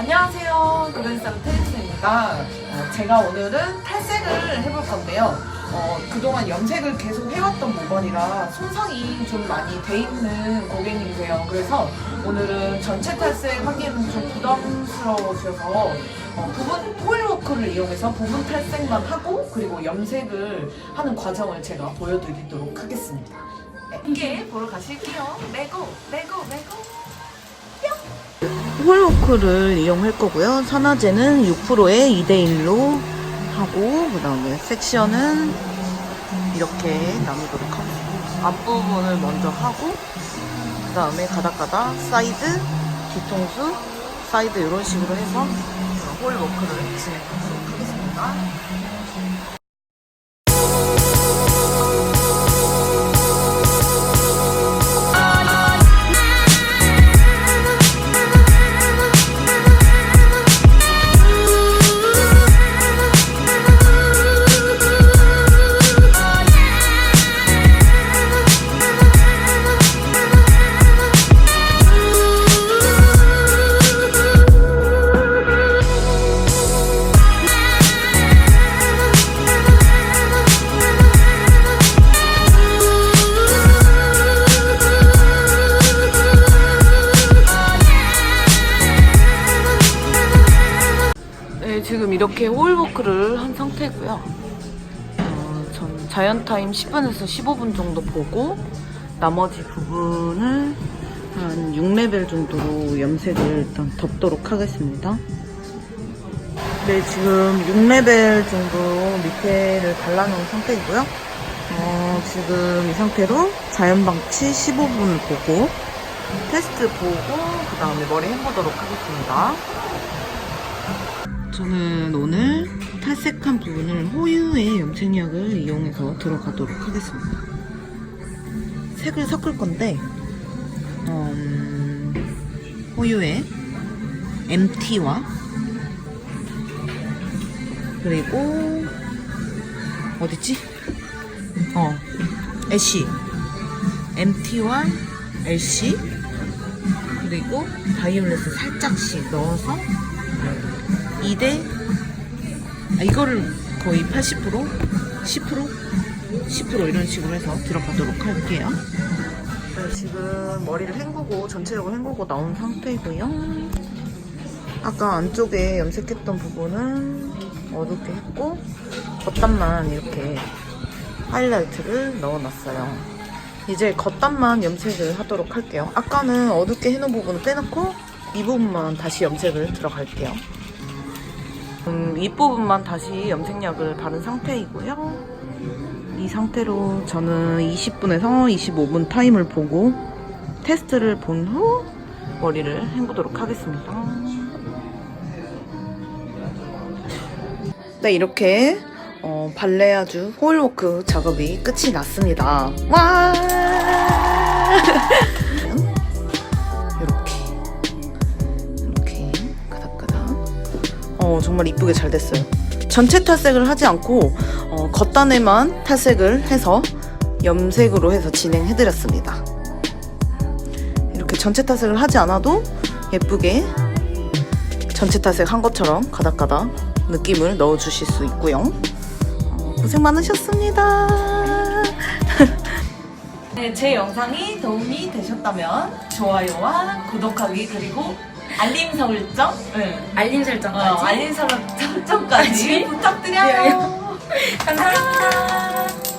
안녕하세요. 그랜스타르 테니스입니다. 어, 제가 오늘은 탈색을 해볼 건데요. 어, 그동안 염색을 계속 해왔던 모발이라 손상이 좀 많이 돼 있는 고객님이세요. 그래서 오늘은 전체 탈색 하기에는 좀 부담스러우셔서 어, 부분 호일워크를 이용해서 부분 탈색만 하고 그리고 염색을 하는 과정을 제가 보여드리도록 하겠습니다. 네, 함께 보러 가실게요. 레고, 레고, 레고. 홀워크를 이용할 거고요. 산화제는 6%에 2대1로 하고, 그 다음에 섹션은 이렇게 나누도록 하겠습니다. 앞부분을 먼저 하고, 그 다음에 가닥가닥, 사이드, 뒤통수, 사이드 이런 식으로 해서 홀워크를 진행하도록 하겠습니다. 이렇게 홀워크를 한 상태고요. 어, 전 자연타임 10분에서 15분 정도 보고 나머지 부분을 한 6레벨 정도로 염색을 일단 덮도록 하겠습니다. 네, 지금 6레벨 정도 밑에를 발라놓은 상태이고요. 어, 지금 이 상태로 자연방치 15분 보고 테스트 보고 그 다음에 머리 해보도록 하겠습니다. 저는 오늘 탈색한 부분을 호유의 염색약을 이용해서 들어가도록 하겠습니다. 색을 섞을 건데, 음, 호유의 MT와 그리고 어딨지? 어, 애쉬 MT와 LC 그리고 바이올렛을 살짝씩 넣어서 2대 아, 이거를 거의 80% 10% 10% 이런 식으로 해서 들어가도록 할게요. 네, 지금 머리를 헹구고 전체적으로 헹구고 나온 상태이고요. 아까 안쪽에 염색했던 부분은 어둡게 했고 겉단만 이렇게 하이라이트를 넣어놨어요. 이제 겉단만 염색을 하도록 할게요. 아까는 어둡게 해놓은 부분을 빼놓고 이 부분만 다시 염색을 들어갈게요. 음, 이 부분만 다시 염색약을 바른 상태이고요. 이 상태로 저는 20분에서 25분 타임을 보고 테스트를 본 후 머리를 헹구도록 하겠습니다. 네, 이렇게 어, 발레아주 호일워크 작업이 끝이 났습니다. 와! 어, 정말 이쁘게 잘 됐어요. 전체 탈색을 하지 않고 어, 겉단에만 탈색을 해서 염색으로 해서 진행해드렸습니다. 이렇게 전체 탈색을 하지 않아도 예쁘게 전체 탈색 한 것처럼 가닥가닥 느낌을 넣어주실 수 있고요. 어, 고생 많으셨습니다. 네, 제 영상이 도움이 되셨다면 좋아요와 구독하기 그리고 알림 설정, 네. 알림 어, 설정까지. 알림 설정까지 까지? 부탁드려요. 감사합니다.